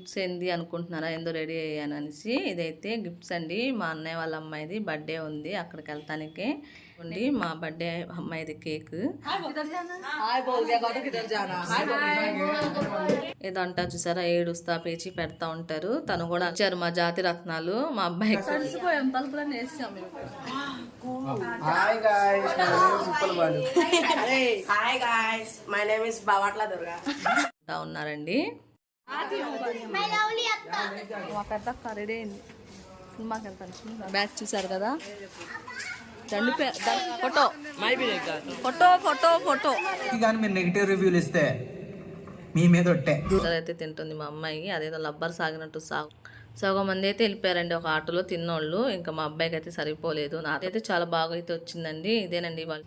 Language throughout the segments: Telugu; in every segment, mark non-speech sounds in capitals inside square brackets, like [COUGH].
గిఫ్ట్స్ ఏంది అనుకుంటున్నారా? ఏందో రెడీ అయ్యాను అనేసి ఇదైతే గిఫ్ట్స్ అండి. మా అన్నయ్య వాళ్ళ అమ్మాయిది బర్త్డే ఉంది అక్కడికి వెళ్తానికి ఉంది మా బర్త్డే అమ్మాయిది కేక్. ఏదో అంటా చూసారా? ఏడుస్తా పేచి పెడతా ఉంటారు. తను కూడా వచ్చారు మా జాతి రత్నాలు. మా అబ్బాయి హాయ్ గాయ్స్ నా పేరు Suppal Balu. Hi. Guys my name is Bavatla Durga. అంటా ఉన్నారండి. మా పెద్ద రెడీ అయింది. సినిమాకి వెళ్తాను బ్యాచ్ చూసారు కదా? రండి పే- దా- ఫోటో. Photo photo photo. కానీ మీరు నెగిటివ్ రివ్యూలు ఇస్తే మీ మీద అయితే తింటుంది మా అమ్మాయి. అదేదో లబ్బర్ సాగినట్టు సాగు. సగం మంది అయితే వెళ్ళిపోయారండి ఒక ఆటోలో తిన్నోళ్ళు. ఇంకా మా అబ్బాయికి అయితే సరిపోలేదు. నాకైతే చాలా బాగా అయితే వచ్చిందండి. ఇదేనండి వాళ్ళు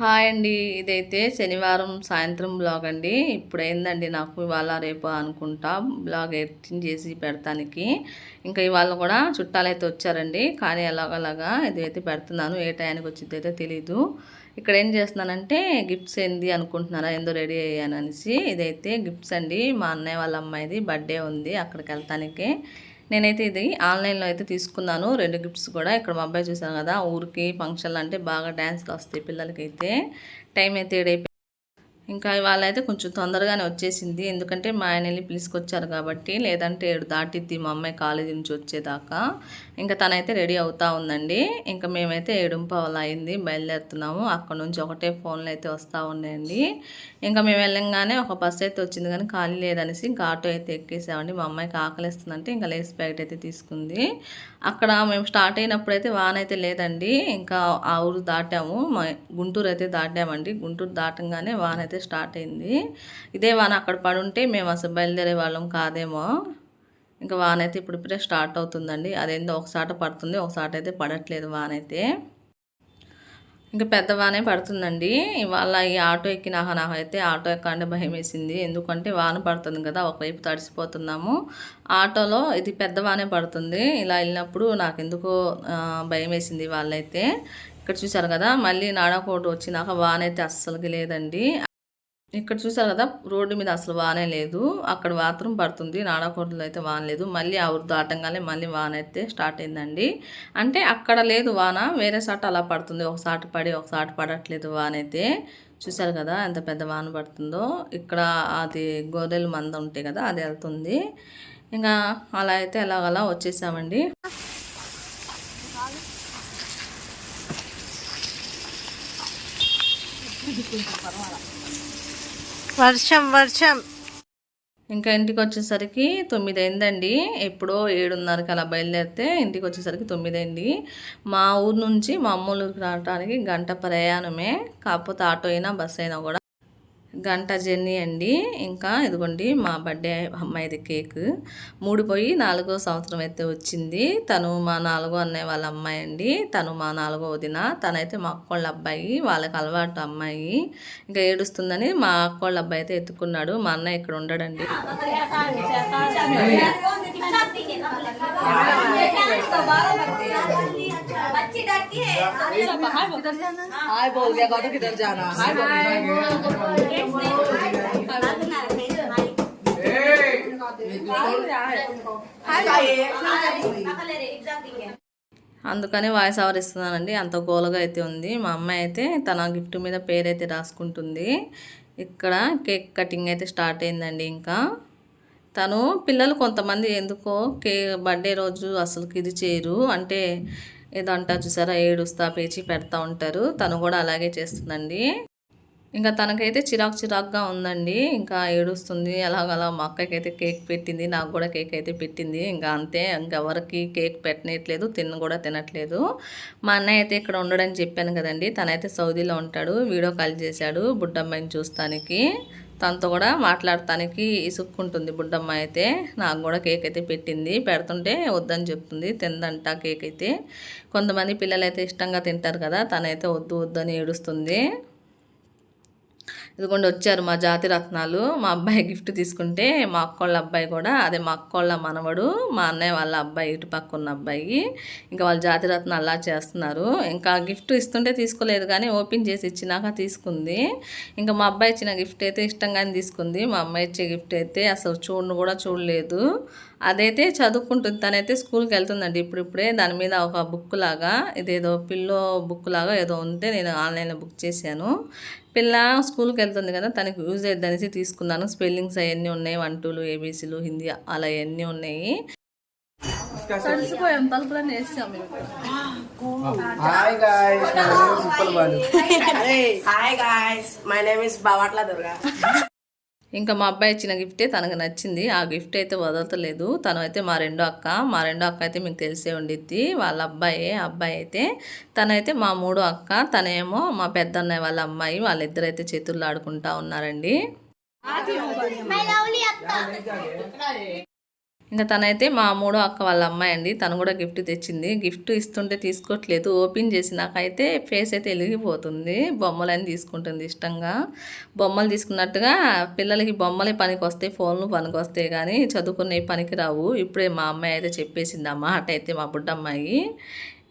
హాయ్ అండి. ఇదైతే శనివారం సాయంత్రం బ్లాగ్ అండి. ఇప్పుడు ఏందండి నాకు ఇవాళ రేపు అనుకుంటా బ్లాగ్ ఎడిటింగ్ చేసి పెడతానికి. ఇంకా ఇవాళ కూడా చుట్టాలు అయితే వచ్చారండి. కానీ ఎలాగలాగా ఇదైతే పెడుతున్నాను. ఏ టైంకి వచ్చింది అయితే తెలీదు. ఇక్కడ ఏం చేస్తున్నానంటే గిఫ్ట్స్ ఏంది అనుకుంటున్నారా ఏందో రెడీ అయ్యాను అనేసి. ఇదైతే గిఫ్ట్స్ అండి. మా అన్నయ్య వాళ్ళ అమ్మాయిది బర్త్డే ఉంది అక్కడికి వెళ్తానికి. నేనైతే ఇది ఆన్లైన్లో అయితే తీసుకున్నాను. రెండు గిఫ్ట్స్ కూడా. ఇక్కడ మా అబ్బాయి చూసాను కదా ఊరికి ఫంక్షన్లు అంటే బాగా డ్యాన్స్లు వస్తాయి పిల్లలకైతే. టైం అయితే ఏడైపోయి ఇంకా ఇవాళ అయితే కొంచెం తొందరగానే వచ్చేసింది. ఎందుకంటే మా ఆయన వెళ్ళి పిలుచుకొచ్చారు కాబట్టి లేదంటే ఏడు దాటిద్ది మా అమ్మాయి కాలేజీ నుంచి వచ్చేదాకా. ఇంకా తనైతే రెడీ అవుతా ఉందండి. ఇంకా మేమైతే ఏడుంపవల అయింది బయలుదేరుతున్నాము. అక్కడ నుంచి ఒకటే ఫోన్లు అయితే వస్తూ ఉన్నాయండి. ఇంకా మేము వెళ్ళంగానే ఒక బస్సు అయితే వచ్చింది కానీ ఖాళీ లేదనేసి ఇంకా ఆటో అయితే ఎక్కేసామండి. మా అమ్మాయికి ఆకలిస్తుందంటే ఇంకా లేస్ ప్యాకెట్ అయితే తీసుకుంది. అక్కడ మేము స్టార్ట్ అయినప్పుడు అయితే వాన అయితే లేదండి. ఇంకా ఆ ఊరు దాటాము. గుంటూరు అయితే దాటామండి. గుంటూరు దాటంగానే వాన అయితే స్టార్ట్ అయింది. ఇదే వాన అక్కడ పడుంటే మేము అసలు బయలుదేరే వాళ్ళం కాదేమో. ఇంకా వాన అయితే ఇప్పుడు ఇప్పుడే స్టార్ట్ అవుతుందండి. అదేందో ఒకసాట పడుతుంది. ఒకసాట అయితే పడట్లేదు వాన అయితే. ఇంకా పెద్ద వానే పడుతుందండి. ఇవాళ ఈ ఆటో ఎక్కినాక నాకైతే ఆటో ఎక్కంటే భయం వేసింది ఎందుకంటే వాన పడుతుంది కదా ఒకవైపు తడిసిపోతున్నాము. ఆటోలో ఇది పెద్ద వానే పడుతుంది. ఇలా వెళ్ళినప్పుడు నాకు ఎందుకో భయం వేసింది వాళ్ళైతే ఇక్కడ చూసారు కదా మళ్ళీ నాడాకోట వచ్చినాక వాన అయితే అస్సలకి లేదండి. ఇక్కడ చూసారు కదా రోడ్డు మీద అసలు వానే లేదు. అక్కడ బాత్రూమ్ పడుతుంది నాడాకోటలో అయితే వాన లేదు. మళ్ళీ ఆ ఊరు దాటంగానే మళ్ళీ వాన అయితే స్టార్ట్ అయిందండి. అంటే అక్కడ లేదు వాన వేరే సాట అలా పడుతుంది. ఒక సాట పడి ఒక సాట పడట్లేదు వాన అయితే. చూసారు కదా ఎంత పెద్ద వాన పడుతుందో. ఇక్కడ అది గొర్రెలు మంద ఉంటాయి కదా అది వెళ్తుంది. ఇంకా అలా అయితే ఎలాగలా వచ్చేసామండి. వర్షం వర్షం. ఇంకా ఇంటికి వచ్చేసరికి తొమ్మిది అయిందండి ఎప్పుడో ఏడున్నరకి అలా బయలుదేరితే ఇంటికి వచ్చేసరికి తొమ్మిది అయింది మా ఊరు నుంచి మా అమ్మోళ్ళ ఊరికి రావడానికి గంట ప్రయాణమే. కాకపోతే ఆటో అయినా బస్ అయినా కూడా గంట జర్నీ అండి. ఇంకా ఇదిగోండి మా బర్త్డే అమ్మాయిది కేక్. మూడు పోయి నాలుగో సంవత్సరం అయితే వచ్చింది. తను మా నాలుగో అన్నయ్య వాళ్ళ అమ్మాయి అండి. తను మా నాలుగో వదిన. తనైతే మా అక్కోళ్ళ అబ్బాయి వాళ్ళకి అలవాటు అమ్మాయి. ఇంకా ఏడుస్తుందని మా అక్కోళ్ళ అబ్బాయి అయితే ఎత్తుకున్నాడు. మా అన్నయ్య ఇక్కడ ఉండడండి. हाय बोल दिया गौतम किधर जाना हाय बोल అందుకని వాయిస్ అవర్ ఇస్తున్నానండి. అంత గోలగా అయితే ఉంది. మా అమ్మాయి అయితే తన గిఫ్ట్ మీద పేరైతే రాసుకుంటుంది. ఇక్కడ కేక్ కటింగ్ అయితే స్టార్ట్ అయిందండి ఇంకా. తను పిల్లలు కొంతమంది ఎందుకో కే బర్త్డే రోజు అసలుకి ఇది చేయరు. అంటే ఏదో అంటారు చూసారా? ఏడుస్తా పేచి పెడతా ఉంటారు. తను కూడా అలాగే చేస్తుందండి. ఇంకా తనకైతే చిరాకు చిరాకుగా ఉందండి. ఇంకా ఏడుస్తుంది. అలాగలా మా అక్కకి అయితే కేక్ పెట్టింది. నాకు కూడా కేక్ అయితే పెట్టింది. ఇంకా అంతే. ఇంకెవరికి కేక్ పెట్టనట్లేదు తిన్న కూడా తినట్లేదు. మా అన్నయ్య అయితే ఇక్కడ ఉండడని చెప్పాను కదండి. తనైతే సౌదీలో ఉంటాడు. వీడియో కాల్ చేశాడు బుడ్డమ్మాయిని చూస్తానికి. తనతో కూడా మాట్లాడటానికి ఇసుక్కుంటుంది బుడ్డమ్మ అయితే. నాకు కూడా కేక్ అయితే పెట్టింది. పెడుతుంటే వద్దని చెప్తుంది. తిందంట కేక్ అయితే. కొంతమంది పిల్లలు అయితే ఇష్టంగా తింటారు కదా తనైతే వద్దు వద్దని ఏడుస్తుంది. ఇదిగోండి వచ్చారు మా జాతి రత్నాలు. మా అబ్బాయి గిఫ్ట్ తీసుకుంటే మా అక్కోళ్ళ అబ్బాయి కూడా అదే మా అక్కోళ్ళ మనవడు మా అన్నయ్య వాళ్ళ అబ్బాయి ఇటు పక్క ఉన్న అబ్బాయి ఇంకా వాళ్ళు జాతి రత్నాలు అలా చేస్తున్నారు. ఇంకా గిఫ్ట్ ఇస్తుంటే తీసుకోలేదు కానీ ఓపెన్ చేసి ఇచ్చినాక తీసుకుంది. ఇంకా మా అబ్బాయి ఇచ్చిన గిఫ్ట్ అయితే ఇష్టంగానే తీసుకుంది. మా అమ్మాయి ఇచ్చే గిఫ్ట్ అయితే అసలు చూడను కూడా చూడలేదు. అదైతే చదువుకుంటుంది. తనైతే స్కూల్కి వెళ్తుందండి ఇప్పుడిప్పుడే. దాని మీద ఒక బుక్ లాగా ఇదేదో పిల్లో బుక్ లాగా ఏదో ఉంటే నేను ఆన్లైన్లో బుక్ చేశాను. పిల్ల స్కూల్కి వెళ్తుంది కదా తనకి యూజ్ అయ్యేది అనేసి తీసుకున్నాను. స్పెల్లింగ్స్ అవన్నీ ఉన్నాయి. వన్ టూలు ఏబీసీలు హిందీ అలా అవన్నీ ఉన్నాయి. తలుపులన్నీ వేసాం హాయ్ గాయస్ నా నేమ్ ఉప్పల్ బాలు Hi ఇంకా మా అబ్బాయి ఇచ్చిన గిఫ్టే తనకు నచ్చింది. ఆ గిఫ్ట్ అయితే వదలతలేదు. తను అయితే మా రెండో అక్క. మా రెండో అక్క అయితే మీకు తెలిసే ఉండిద్ది. వాళ్ళ అబ్బాయి అబ్బాయి అయితే తనైతే మా మూడో అక్క. తనేమో మా పెద్దన్నయ్య వాళ్ళ అమ్మాయి. వాళ్ళిద్దరు అయితే చేతుల్లో ఆడుకుంటా ఉన్నారండి ఇంకా తనైతే మా మూడో అక్క వాళ్ళ అమ్మాయి అండి. తను కూడా గిఫ్ట్ తెచ్చింది. గిఫ్ట్ ఇస్తుంటే తీసుకోవట్లేదు ఓపెన్ చేసి నాకైతే ఫేస్ అయితే వెలిగిపోతుంది. బొమ్మలని తీసుకుంటుంది ఇష్టంగా. బొమ్మలు తీసుకున్నట్టుగా పిల్లలకి బొమ్మలే పనికి వస్తాయి ఫోన్లు పనికి వస్తాయి కానీ చదువుకునే పనికి రావు. ఇప్పుడే మా అమ్మాయి అయితే చెప్పేసింది అమ్మ అటైతే అయితే మా బుడ్డమ్మాయి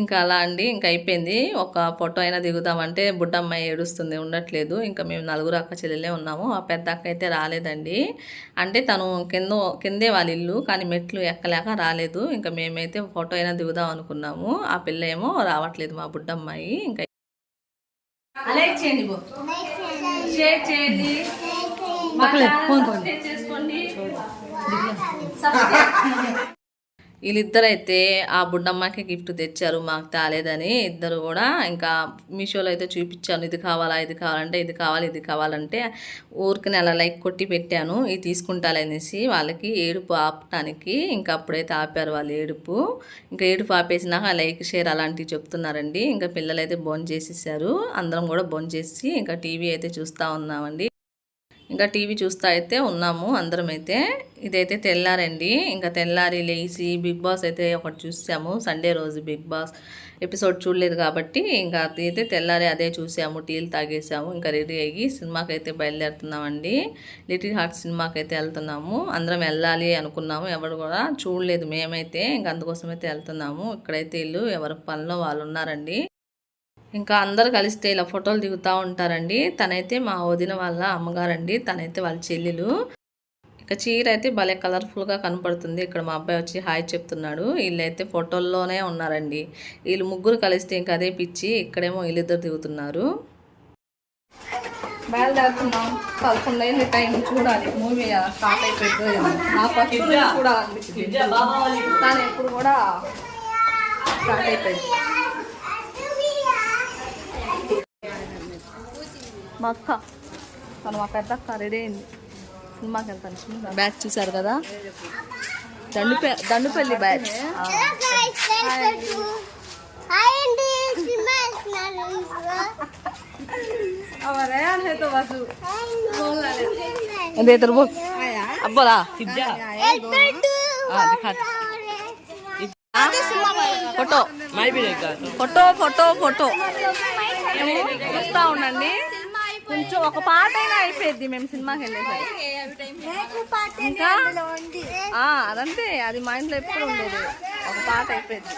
ఇంకా అలా అండి. ఇంకా అయిపోయింది. ఒక ఫోటో అయినా దిగుదామంటే బుడ్డమ్మాయి ఏడుస్తుంది. ఉండట్లేదు. ఇంకా మేము నలుగురు అక్క చెల్లెలే ఉన్నాము. ఆ పెద్ద అక్క అయితే రాలేదండి. అంటే తను కింద కిందే వాళ్ళ ఇల్లు కానీ మెట్లు ఎక్కలేక రాలేదు. ఇంకా మేమైతే ఫోటో అయినా దిగుదాం అనుకున్నాము. ఆ పిల్ల ఏమో రావట్లేదు మా బుడ్డమ్మాయి. ఇంకా లైక్ చేయండి షేర్ చేయండి. చేసుకోండి. వీళ్ళిద్దరైతే ఆ బుడ్డమ్మకి గిఫ్ట్ తెచ్చారు మాకు తాలేదని ఇద్దరు కూడా ఇంకా మీషోలో అయితే చూపించాను ఇది కావాలా ఇది కావాలంటే ఇది కావాలి ఇది కావాలంటే ఊరికి అలా లైక్ కొట్టి పెట్టాను ఇది తీసుకుంటాలనేసి వాళ్ళకి ఏడుపు ఆపటానికి ఇంకా అప్పుడైతే ఆపారు వాళ్ళు ఏడుపు. ఇంకా ఏడుపు ఆపేసినాక లైక్ షేర్ అలాంటివి చెప్తున్నారండి. ఇంకా పిల్లలు అయితే బోన్ చేసేసారు అందరం కూడా బోన్ చేసి ఇంకా టీవీ అయితే చూస్తూ ఉన్నామండి. ఇంకా టీవీ చూస్తూ అయితే ఉన్నాము అందరం అయితే ఇదైతే తెల్లారండి. ఇంకా తెల్లారి లేచి బిగ్ బాస్ అయితే ఒకటి చూసాము. సండే రోజు బిగ్ బాస్ ఎపిసోడ్ చూడలేదు కాబట్టి ఇంకా అయితే తెల్లారి అదే చూసాము. టీలు తాగేసాము. ఇంకా రెడీ అయ్యి సినిమాకి అయితే బయలుదేరుతున్నామండి. లిటిల్ హార్ట్ సినిమాకి అయితే వెళ్తున్నాము. అందరం వెళ్ళాలి అనుకున్నాము. ఎవరు కూడా చూడలేదు మేమైతే. ఇంకా అందుకోసమైతే వెళ్తున్నాము. ఇక్కడైతే ఇల్లు ఎవరి పనిలో వాళ్ళు ఉన్నారండి. ఇంకా అందరు కలిస్తే ఇలా ఫోటోలు దిగుతూ ఉంటారండి. తనైతే మా వదిన వాళ్ళ అమ్మగారండి. తనైతే వాళ్ళ చెల్లెలు. ఇక చీర అయితే భలే కలర్ఫుల్గా కనపడుతుంది. ఇక్కడ మా అబ్బాయి వచ్చి హాయ్ చెప్తున్నాడు. వీళ్ళైతే ఫోటోల్లోనే ఉన్నారండి. వీళ్ళు ముగ్గురు కలిస్తే ఇంకా అదే పిచ్చి. ఇక్కడేమో వీళ్ళిద్దరు దిగుతున్నారు. బయలుదేరుతున్నాం. పదకొండు అయింది టైం చూడాలి మూవీ స్టార్ట్ అయిపోయింది చూడాలనిపించింది ఎప్పుడు కూడా స్టార్ట్ అయిపోయింది. మా అక్క తను మా పెద్ద అక్క రెడీ అయింది సినిమాకి వెళ్తాను బ్యాచ్ చూసారు కదా దండుపే దండుపల్లి బ్యాచ్ [LAUGHS] दे इधर बोल अब बोला ఫోటో ఫోటో ఫోటో ఫోటో చూస్తా ఉండండి కొంచెం ఒక పాట అయినా అయిపోయింది మేము సినిమాకి వెళ్ళేసరికి. ఇంకా? అదంతే. అది మా ఇంట్లో ఎప్పుడు ఉండేది. ఒక పాట అయిపోయింది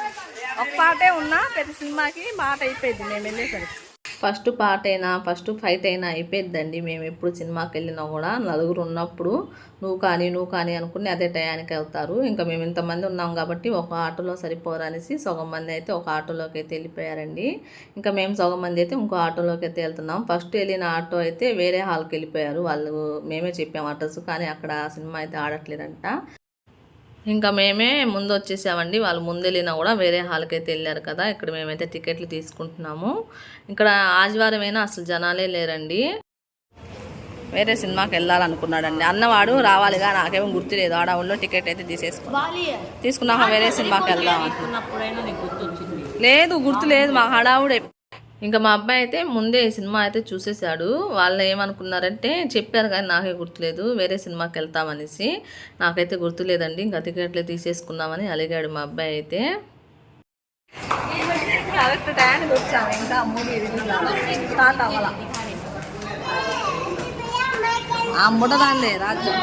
ఒక పాటే ఉన్నా ప్రతి సినిమాకి పాట అయిపోయింది మేము వెళ్ళేసరికి. ఫస్ట్ పార్ట్ అయినా ఫస్ట్ ఫైట్ అయినా అయిపోయిద్దండి. మేము ఎప్పుడు సినిమాకి వెళ్ళినా కూడా నలుగురు ఉన్నప్పుడు నువ్వు కానీ నువ్వు కానీ అనుకుని అదే టయానికి వెళ్తారు. ఇంకా మేము ఇంతమంది ఉన్నాం కాబట్టి ఒక ఆటోలో సరిపోరనేసి సగం మంది అయితే ఒక ఆటోలోకి అయితే వెళ్ళిపోయారండి. ఇంకా మేము సగం మంది అయితే ఇంకో ఆటోలోకి అయితే వెళ్తున్నాం. ఫస్ట్ వెళ్ళిన ఆటో అయితే వేరే హాల్కి వెళ్ళిపోయారు. వాళ్ళు మేమే చెప్పాం అడ్రస్ కానీ అక్కడ సినిమా అయితే ఆడట్లేదంట. ఇంకా మేమే ముందు వచ్చేసామండి. వాళ్ళు ముందు వెళ్ళినా కూడా వేరే హాల్కి అయితే వెళ్ళారు కదా. ఇక్కడ మేమైతే టికెట్లు తీసుకుంటున్నాము. ఇక్కడ ఆదివారమైనా అసలు జనాలే లేరండి. వేరే సినిమాకి వెళ్ళాలనుకున్నాడండి. అన్నవాడు రావాలిగా నాకేమో గుర్తులేదు ఆడ ఊళ్ళో టికెట్ అయితే తీసేసుకో. తీసుకున్నాక వేరే సినిమాకి వెళ్దాం లేదు గుర్తు లేదు. మా హడావుడే. ఇంకా మా అబ్బాయి అయితే ముందే ఈ సినిమా అయితే చూసేశాడు. వాళ్ళు ఏమనుకున్నారంటే చెప్పారు కానీ నాకే గుర్తులేదు వేరే సినిమాకి వెళ్తామనేసి. నాకైతే గుర్తులేదండి ఇంకా టికెట్లు తీసేసుకుందామని అలిగాడు మా అబ్బాయి అయితే. కరెక్ట్ టైంకి వచ్చాము ఇంకా మూవీ స్టార్ట్ అవ్వాల ఆ ముడదాన్లే రాజ్యం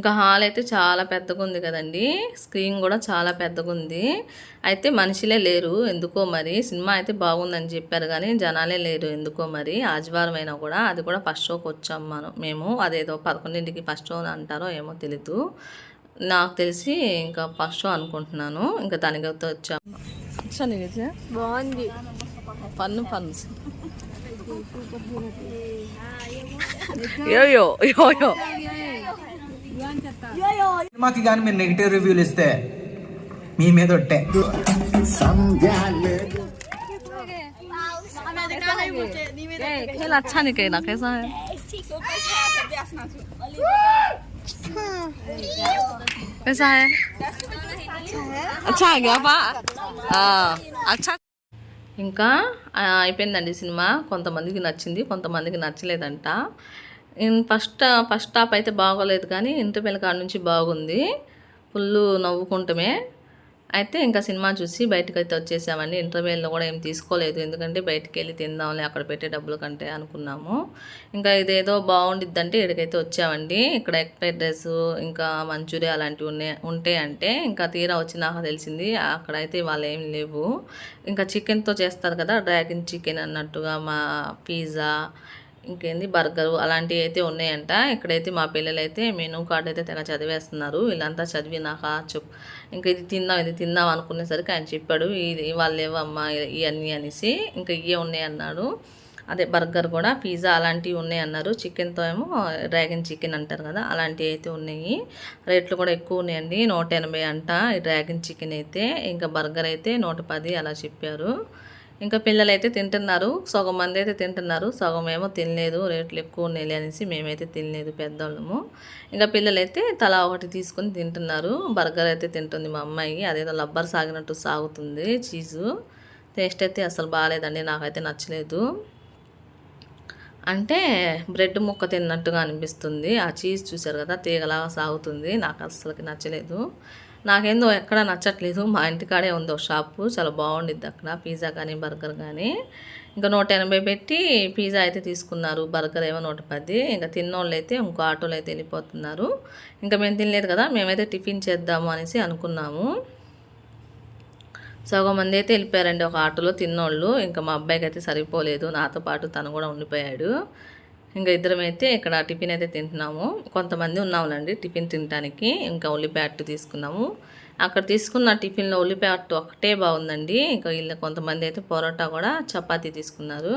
ఇంకా హాల్ అయితే చాలా పెద్దగా ఉంది కదండి స్క్రీన్ కూడా చాలా పెద్దగా ఉంది అయితే మనుషులే లేరు ఎందుకో మరి సినిమా అయితే బాగుందని చెప్పారు కానీ జనాలే లేరు ఎందుకో మరి ఆదివారం అయినా కూడా అది కూడా ఫస్ట్ షోకి వచ్చాం మనం మేము అదేదో పదకొండింటికి ఫస్ట్ షో అంటారో ఏమో తెలీదు నాకు తెలిసి ఇంకా ఫస్ట్ షో అనుకుంటున్నాను ఇంకా దానికి వచ్చాము బాగుంది పన్ను పన్ను యోయో యోయో సినిమాకి కానీ మీరు నెగిటివ్ రివ్యూలు ఇస్తే మీ మీద ఒట్టే खेल अच्छा नहीं कहना कैसा है कैसा है अच्छा है क्या पा अच्छा ఇంకా ఆ, అయిపోయిందండి సినిమా కొంతమందికి నచ్చింది కొంతమందికి నచ్చలేదంట ఇన్ ఫస్ట్ ఫస్ట్ స్టాప్ అయితే బాగోలేదు కానీ ఇంటి కాడ నుంచి బాగుంది. ఫుల్ నవ్వుకుంటమే. అయితే ఇంకా సినిమా చూసి బయటకు అయితే వచ్చేసామండి. ఇంటర్వెల్లో కూడా ఏం తీసుకోలేదు. ఎందుకంటే బయటకు వెళ్ళి తిందాంలే అక్కడ పెట్టే డబ్బుల కంటే అనుకున్నాము. ఇంకా ఇదేదో బాగుండిద్దంటే ఇక్కడికైతే వచ్చామండి. ఇక్కడ ఎగ్ ఫ్రైడ్ రైస్ ఇంకా మంచూరియా అలాంటివి ఉన్నాయి ఉంటాయంటే ఇంకా తీరా వచ్చి నాకు తెలిసింది. అక్కడైతే వాళ్ళు ఏం లేవు. ఇంకా చికెన్తో చేస్తారు కదా డ్రాగన్ చికెన్ అన్నట్టుగా మా పిజ్జా ఇంకేంది? బర్గరు అలాంటివి అయితే ఉన్నాయంట. ఇక్కడైతే మా పిల్లలు అయితే మెనూ కార్డు అయితే తెగ చదివేస్తున్నారు. వీళ్ళంతా చదివి నాకు చెప్ ఇంకా ఇది తిందాం ఇది తిందాం అనుకునేసరికి ఆయన చెప్పాడు ఇది వాళ్ళు ఇవన్నీ అనేసి. ఇంకా ఇవే ఉన్నాయి అన్నాడు. అదే బర్గర్ కూడా పిజ్జా అలాంటివి ఉన్నాయి అన్నారు. చికెన్తో ఏమో డ్రాగన్ చికెన్ అంటారు కదా అలాంటివి అయితే ఉన్నాయి. రేట్లు కూడా ఎక్కువ ఉన్నాయండి. నూట ఎనభై అంట ఈ డ్రాగన్ చికెన్ అయితే. ఇంకా బర్గర్ అయితే నూట పది అలా చెప్పారు. ఇంకా పిల్లలు అయితే తింటున్నారు సగం మంది అయితే తింటున్నారు సగం ఏమో తినలేదు రేట్లు ఎక్కువ ఉన్నాయి అనేసి మేమైతే తినలేదు పెద్దవాళ్ళము ఇంకా పిల్లలైతే తలా ఒకటి తీసుకొని తింటున్నారు బర్గర్ అయితే తింటుంది మా అమ్మాయి అదేదో లబ్బర్ సాగినట్టు సాగుతుంది చీజు. టేస్ట్ అయితే అసలు బాగాలేదండి నాకైతే నచ్చలేదు. అంటే బ్రెడ్ ముక్క తిన్నట్టుగా అనిపిస్తుంది ఆ చీజ్ చూసారు కదా తీగలాగా సాగుతుంది నాకు అస్సలకి నచ్చలేదు. నాకేందో ఎక్కడ నచ్చట్లేదు. మా ఇంటికాడే ఉంది ఒక షాపు. చాలా బాగుండిద్ది అక్కడ. పిజ్జా కానీ బర్గర్ కానీ. ఇంకా నూట ఎనభై పెట్టి పిజ్జా అయితే తీసుకున్నారు. బర్గర్ ఏమో నూట పది. ఇంకా తిన్నోళ్ళు అయితే ఇంకో ఆటోలో అయితే వెళ్ళిపోతున్నారు. ఇంకా మేము తినలేదు కదా. మేమైతే టిఫిన్ చేద్దాము అనేసి అనుకున్నాము. సగం మంది అయితే వెళ్ళిపోయారండి ఒక ఆటోలో తిన్నోళ్ళు. ఇంకా మా అబ్బాయికి అయితే సరిపోలేదు. నాతో పాటు తను కూడా ఉండిపోయాడు. ఇంకా ఇద్దరం అయితే ఇక్కడ టిఫిన్ అయితే తింటున్నాము. కొంతమంది ఉన్నాములండి టిఫిన్ తినడానికి ఇంకా ఉల్లిపాయ అట్టు తీసుకున్నాము. అక్కడ తీసుకున్న టిఫిన్లో ఉల్లిపాయ అట్టు ఒకటే బాగుందండి. ఇంకా వీళ్ళు కొంతమంది అయితే పొరోటా కూడా చపాతీ తీసుకున్నారు.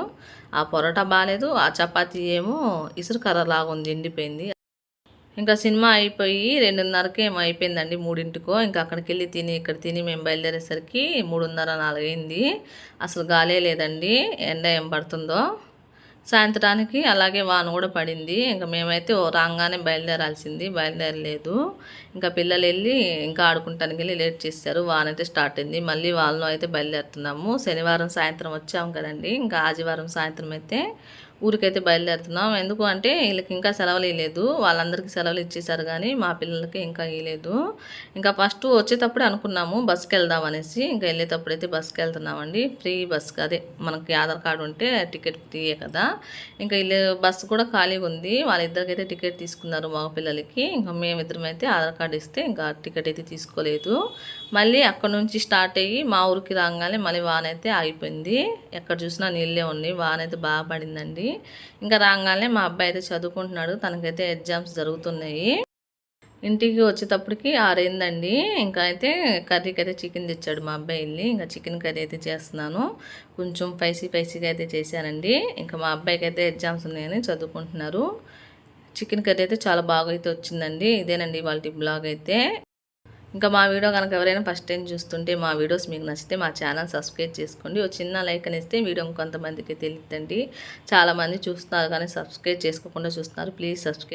ఆ పొరోటా బాగాలేదు. ఆ చపాతీ ఏమో ఇసురుకర్ర కర్రలాగా ఉంది ఎండిపోయింది. ఇంకా సినిమా అయిపోయి రెండున్నరకి ఏమో అయిపోయిందండి మూడింటికో. ఇంకా అక్కడికి వెళ్ళి తిని ఇక్కడ తిని మేము బయలుదేరేసరికి మూడున్నర నాలుగైంది. అసలు గాలే లేదండి. ఎండ ఏం పడుతుందో. సాయంత్రానికి అలాగే వాన కూడా పడింది. ఇంకా మేమైతే ఓ రాగానే బయలుదేరాల్సింది. బయలుదేరలేదు. ఇంకా పిల్లలు వెళ్ళి ఇంకా ఆడుకుంటానికి వెళ్ళి లేట్ చేశారు. వాన అయితే స్టార్ట్ అయింది. మళ్ళీ వాళ్ళను అయితే బయలుదేరుతున్నాము. శనివారం సాయంత్రం వచ్చాము కదండి. ఇంకా ఆదివారం సాయంత్రం అయితే ఊరికైతే బయలుదేరుతున్నాం. ఎందుకు అంటే వీళ్ళకి ఇంకా సెలవులు ఇవ్వలేదు వాళ్ళందరికీ సెలవులు ఇచ్చేసారు కానీ మా పిల్లలకి ఇంకా ఇవ్వలేదు ఇంకా ఫస్ట్ వచ్చేటప్పుడు అనుకున్నాము బస్కి వెళ్దాం అనేసి. ఇంకా వెళ్ళేటప్పుడు అయితే బస్కి వెళ్తున్నామండి. ఫ్రీ బస్సు అదే మనకి ఆధార్ కార్డు ఉంటే టికెట్ ఫ్రీయే కదా. ఇంకా వీళ్ళు బస్సు కూడా ఖాళీగా ఉంది. వాళ్ళిద్దరికైతే టికెట్ తీసుకున్నారు మా పిల్లలకి. ఇంకా మేమిద్దరం అయితే ఆధార్ కార్డు ఇస్తే ఇంకా టికెట్ అయితే తీసుకోలేదు. మళ్ళీ అక్కడ నుంచి స్టార్ట్ అయ్యి మా ఊరికి రాగానే మళ్ళీ వాన అయితే ఆగిపోయింది. ఎక్కడ చూసినా నీళ్ళే ఉన్నాయి. వాన అయితే బాగా పడిందండి. ఇంకా రాగానే మా అబ్బాయి అయితే చదువుకుంటున్నాడు. తనకైతే ఎగ్జామ్స్ జరుగుతున్నాయి. ఇంటికి వచ్చేటప్పటికి ఆరైందండి. ఇంకా అయితే కర్రీకి అయితే చికెన్ తెచ్చాడు మా అబ్బాయి వెళ్ళి. ఇంకా చికెన్ కర్రీ అయితే చేస్తున్నాను. కొంచెం స్పైసీ స్పైసీగా అయితే చేశానండి. ఇంకా మా అబ్బాయికి అయితే ఎగ్జామ్స్ ఉన్నాయని చదువుకుంటున్నారు. చికెన్ కర్రీ అయితే చాలా బాగా అయితే వచ్చిందండి. ఇదేనండి వాళ్ళ బ్లాగ్ అయితే. ఇంకా మా వీడియో కనుక ఎవరైనా ఫస్ట్ టైం చూస్తుంటే మా వీడియోస్ మీకు నచ్చితే మా ఛానల్ సబ్స్క్రైబ్ చేసుకోండి. ఒక చిన్న లైక్ అనేస్తే వీడియో ఇంకొంతమందికి తెలియదండి చాలామంది చూస్తున్నారు కానీ సబ్స్క్రైబ్ చేసుకోకుండా చూస్తున్నారు. Please subscribe